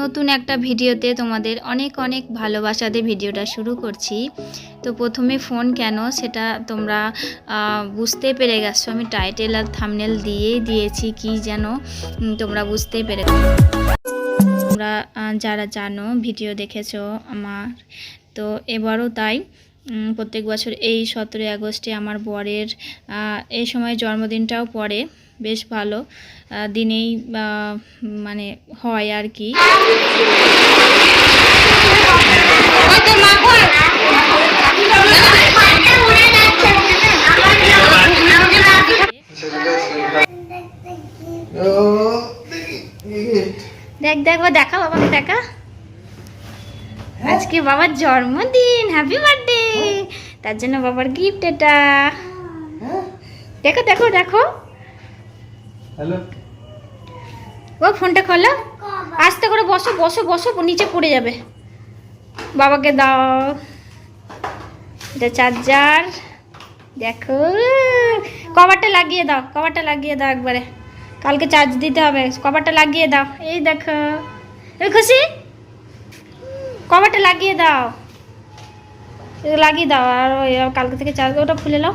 নতুন একটা ভিডিওতে তোমাদের অনেক অনেক ভালোবাসাতে ভিডিওটা শুরু করছি। তো প্রথমে ফোন কেন সেটা তোমরা বুঝতে পেরে গেছো। আমি টাইটেল আর থামনেল দিয়েই দিয়েছি কি যেন তোমরা বুঝতে পেরে তোমরা যারা জানো, ভিডিও দেখেছ আমার। তো এবারও তাই প্রত্যেক বছর এই সতেরোই আগস্টে আমার বরের এই সময় জন্মদিনটাও পড়ে। বেশ ভালো দিনেই মানে হয় আর কি। দেখ দেখ দেখা বাবাকে দেখা। আজকে বাবার জন্মদিন হ্যাপি বার্থডে তার জন্য বাবার গিফট এটা। দেখো দেখো দেখো। হ্যালো। ও, ফোনটা খোলো। আস্তে করে বসো বসো বসো, নিচে পড়ে যাবে। বাবাকে দাও। এটা চার্জার। দেখো। কভারটা লাগিয়ে দাও, কভারটা লাগিয়ে দাও একবারে। কালকে চার্জ দিতে হবে। কভারটা লাগিয়ে দাও। এই দেখো। তুমি খুশি? কভারটা লাগিয়ে দাও। লাগিয়ে দাও। আর ওই, কালকে থেকে চার্জ, ওটা খুলে নাও।